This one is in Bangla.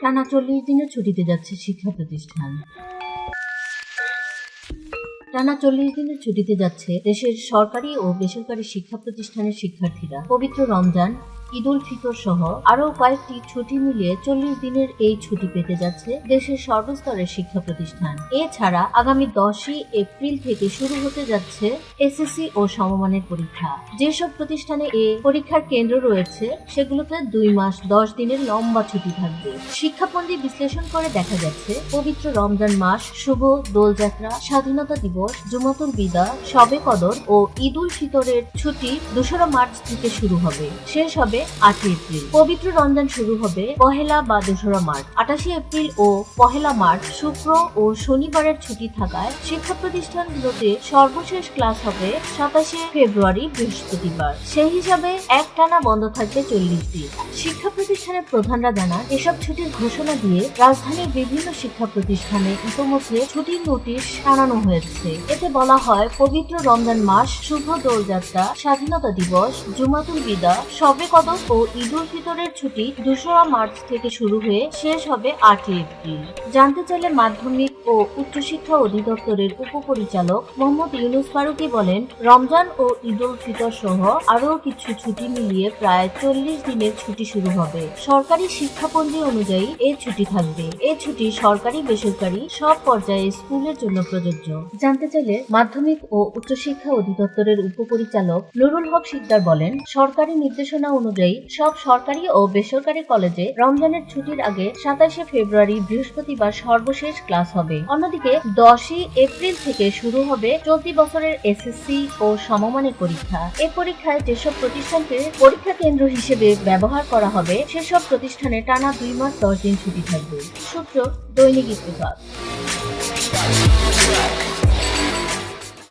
টানা চল্লিশ দিনের ছুটিতে যাচ্ছে শিক্ষা প্রতিষ্ঠান। টানা চল্লিশ দিনের ছুটিতে যাচ্ছে দেশের সরকারি ও বেসরকারি শিক্ষা প্রতিষ্ঠানের শিক্ষার্থীরা। পবিত্র রমজান ঈদ উল ফিতর সহ আরও কয়েকটি ছুটি মিলিয়ে চল্লিশ দিনের এই ছুটি পেতে যাচ্ছে দেশের সর্বস্তরের শিক্ষা প্রতিষ্ঠান। এছাড়া আগামী দশই এপ্রিল থেকে শুরু হতে যাচ্ছে এসএসসি ও সমমানের পরীক্ষা। যেসব প্রতিষ্ঠানে এ পরীক্ষার কেন্দ্র রয়েছে, সেগুলোতে দুই মাস দশ দিনের লম্বা ছুটি থাকবে। শিক্ষাপঞ্জি বিশ্লেষণ করে দেখা যাচ্ছে, পবিত্র রমজান মাস, শুভ দোলযাত্রা, স্বাধীনতা দিবস, জুমাতুল বিদা, শবে কদর ও ঈদ উল ফিতরের ছুটি দোসরা মার্চ থেকে শুরু হবে। শেষ হবে আটই এপ্রিল। পবিত্র রমজান শুরু হবে পহেলা বা দোসরা মার্চ। আটাশি এপ্রিল ও পহেলা মার্চ শুক্র ও শনিবারের ছুটি থাকায় শিক্ষা প্রতিষ্ঠানগুলোতে সর্বশেষ ক্লাস হবে সাতাশে ফেব্রুয়ারি বৃহস্পতিবার। সেই হিসাবে এক টানা বন্ধ থাকবে চল্লিশ দিন। শিক্ষা প্রতিষ্ঠানের প্রধানরা জানান, এসব ছুটির ঘোষণা দিয়ে রাজধানীর বিভিন্ন শিক্ষা প্রতিষ্ঠানে ইতোমধ্যে ছুটির নোটিশ টানানো হয়েছে। এতে বলা হয়, পবিত্র রমজান মাস, শুভ দোলযাত্রা, স্বাধীনতা দিবস, জুমাতুল বিদা শবে কদর ও ঈদ উল ফিতরের ছুটি দোসরা মার্চ থেকে শুরু হয়ে শেষ হবে আটই এপ্রিল। জানতে চাইলে মাধ্যমিক ও উচ্চশিক্ষা অধিদপ্তরের উপপরিচালক মোহাম্মদ ইউনুস ফারুকি বলেন, রমজান ও ঈদ উল ফিতর সহ আরও কিছু ছুটি মিলিয়ে প্রায় চল্লিশ দিনের ছুটি শুরু হবে। সরকারি শিক্ষাপঞ্জি অনুযায়ী এই ছুটি থাকবে। এই ছুটি সরকারি, বেসরকারি সব পর্যায়ে স্কুলের জন্য প্রযোজ্য। জানতে চাইলে মাধ্যমিক ও উচ্চশিক্ষা অধিদপ্তরের উপপরিচালক নুরুল হক শিকদার বলেন, সরকারি নির্দেশনা অনুযায়ী সব সরকারি ও বেসরকারি কলেজে রমজানের ছুটির আগে সাতাশে ফেব্রুয়ারি বৃহস্পতিবার সর্বশেষ ক্লাস হবে। অন্যদিকে দশই এপ্রিল থেকে শুরু হবে চলতি বছরের এসএসসি ও সমমানের পরীক্ষা। এই পরীক্ষায় যেসব প্রতিষ্ঠানকে পরীক্ষা কেন্দ্র হিসেবে ব্যবহার করা হবে, সেসব প্রতিষ্ঠানে টানা দুই মাস দশ দিন ছুটি থাকবে। সূত্র দৈনিক ইত্তেফাক।